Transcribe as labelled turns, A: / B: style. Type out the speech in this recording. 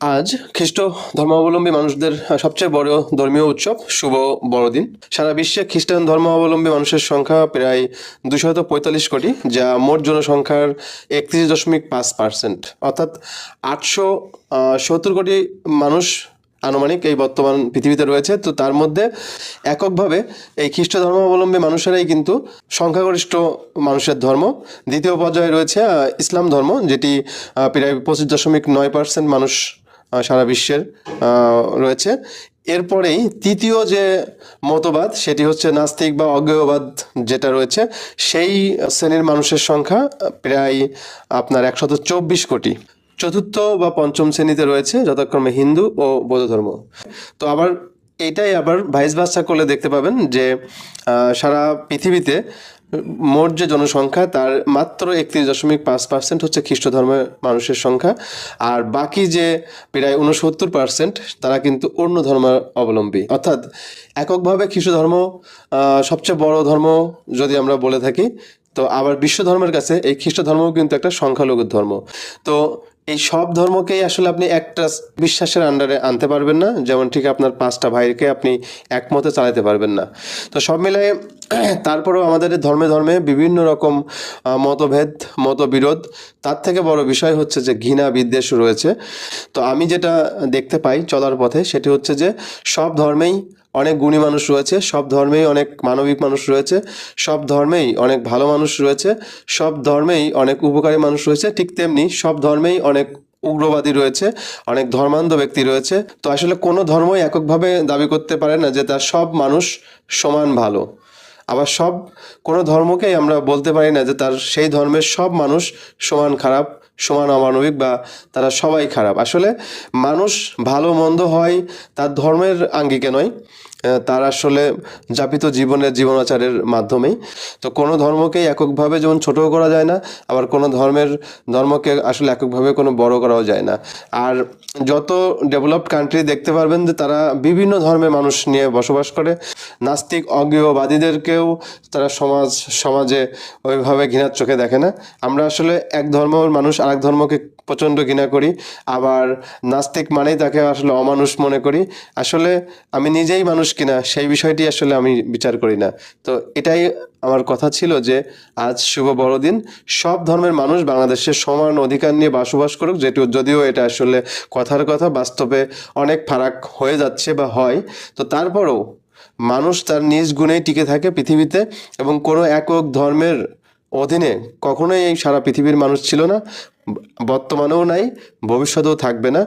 A: আজ খ্রিস্ট ধর্মাবলম্বী মানুষদের সবচেয়ে বড় ধর্মীয় উৎসব, শুভ বড়দিন। সারা বিশ্বে খ্রিস্টান ধর্মাবলম্বী মানুষের সংখ্যা প্রায় দুশত পঁয়তাল্লিশ কোটি, যা মোট জনসংখ্যার একত্রিশ দশমিক পাঁচ পার্সেন্ট। অর্থাৎ আটশো সত্তর কোটি মানুষ আনুমানিক এই বর্তমান পৃথিবীতে রয়েছে। তো তার মধ্যে এককভাবে এই খ্রিস্ট ধর্মাবলম্বী মানুষেরাই কিন্তু সংখ্যাগরিষ্ঠ মানুষের ধর্ম। দ্বিতীয় পর্যায়ে রয়েছে ইসলাম ধর্ম, যেটি প্রায় পঁচিশ দশমিক নয় পার্সেন্ট মানুষ সারা বিশ্বের রয়েছে। এরপরেই তৃতীয় যে মতবাদ, সেটি হচ্ছে নাস্তিক বা অজ্ঞেয়বাদ যেটা রয়েছে, সেই শ্রেণির মানুষের সংখ্যা প্রায় আপনার একশত চব্বিশ কোটি। চতুর্থ বা পঞ্চম শ্রেণীতে রয়েছে, যথাক্রমে হিন্দু ও বৌদ্ধ ধর্ম। তো আবার এটাই আবার ভাইস ভার্সা করলে দেখতে পাবেন যে সারা পৃথিবীতে মোট যে জনসংখ্যা, তার মাত্র একত্রিশ দশমিক পাঁচ পার্সেন্ট হচ্ছে খ্রিস্ট ধর্মের মানুষের সংখ্যা। আর বাকি যে প্রায় উনসত্তর পার্সেন্ট তারা কিন্তু অন্য ধর্মের অবলম্বী। অর্থাৎ এককভাবে খ্রিস্ট ধর্ম সবচেয়ে বড় ধর্ম যদি আমরা বলে থাকি, তো আবার বিশ্ব ধর্মের কাছে এই খ্রিস্ট ধর্মও কিন্তু একটা সংখ্যালঘুর ধর্ম। তো এই সব ধর্মকেই আসলে আপনি একটা বিশ্বাসের আন্ডারে আনতে পারবেন না। যেমন ঠিক আপনার পাঁচটা ভাইকে আপনি একমতে চালাতে পারবেন না। তো সব মিলিয়ে তারপরেও আমাদের ধর্মে ধর্মে বিভিন্ন রকম মতভেদ, মতবিরোধ, তার থেকে বড় বিষয় হচ্ছে যে ঘৃণা, বিদ্বেষ রয়েছে। তো আমি যেটা দেখতে পাই চলার পথে সেটি হচ্ছে যে সব ধর্মেই অনেক গুণী মানুষ রয়েছে, সব ধর্মেই অনেক মানবিক মানুষ রয়েছে, সব ধর্মেই অনেক ভালো মানুষ রয়েছে, সব ধর্মেই অনেক উপকারী মানুষ রয়েছে, ঠিক তেমনি সব ধর্মেই অনেক উগ্রবাদী রয়েছে, অনেক ধর্মান্ধ ব্যক্তি রয়েছে। তো আসলে কোনো ধর্মই এককভাবে দাবি করতে পারে না যে তার সব মানুষ সমান ভালো। আবার সব, কোনো ধর্মকেই আমরা বলতে পারি না যে তার সেই ধর্মের সব মানুষ সমান খারাপ, সমান অমানবিক বা তারা সবাই খারাপ। আসলে মানুষ ভালো মন্দ হয় তার ধর্মের আঙ্গিকে নয় তার আসলে যাপিত জীবনের জীবনাচারের মাধ্যমেই। তো কোনো ধর্মকেই এককভাবে যেমন ছোট করা যায় না, আবার কোনো ধর্মের, ধর্মকে আসলে এককভাবে কোনো বড় করাও যায় না। আর যত ডেভেলপড কান্ট্রি দেখতে পারবেন যে তারা বিভিন্ন ধর্মের মানুষ নিয়ে বসবাস করে নাস্তিক, অজ্ঞেয়বাদীদেরকেও তারা সমাজ, সমাজে ওইভাবে ঘৃণার চোখে দেখে না। আমরা আসলে এক ধর্মের মানুষ, আরেক ধর্মকে প্রচণ্ড ঘৃণা করি। আবার নাস্তিক মানেই তাকে আসলে অমানুষ মনে করি। আসলে আমি নিজেই মানুষ কিনা, সেই বিষয়টি আসলে আমি বিচার করি না। তো এটাই আমার কথা ছিল যে, আজ শুভ বড়দিন। সব ধর্মের মানুষ বাংলাদেশের সমান অধিকার নিয়ে বসবাস করুক, যেটি, যদিও এটা আসলে কথার কথা, বাস্তবে অনেক ফারাক হয়ে যাচ্ছে বা হয়। তো তারপরেও মানুষ তার নিজ গুণেই টিকে থাকে পৃথিবীতে এবং কোনো একক ধর্মের অধীনে কখনোই এই সারা পৃথিবীর মানুষ ছিল না, বর্তমানেও নাই, ভবিষ্যতেও থাকবে না।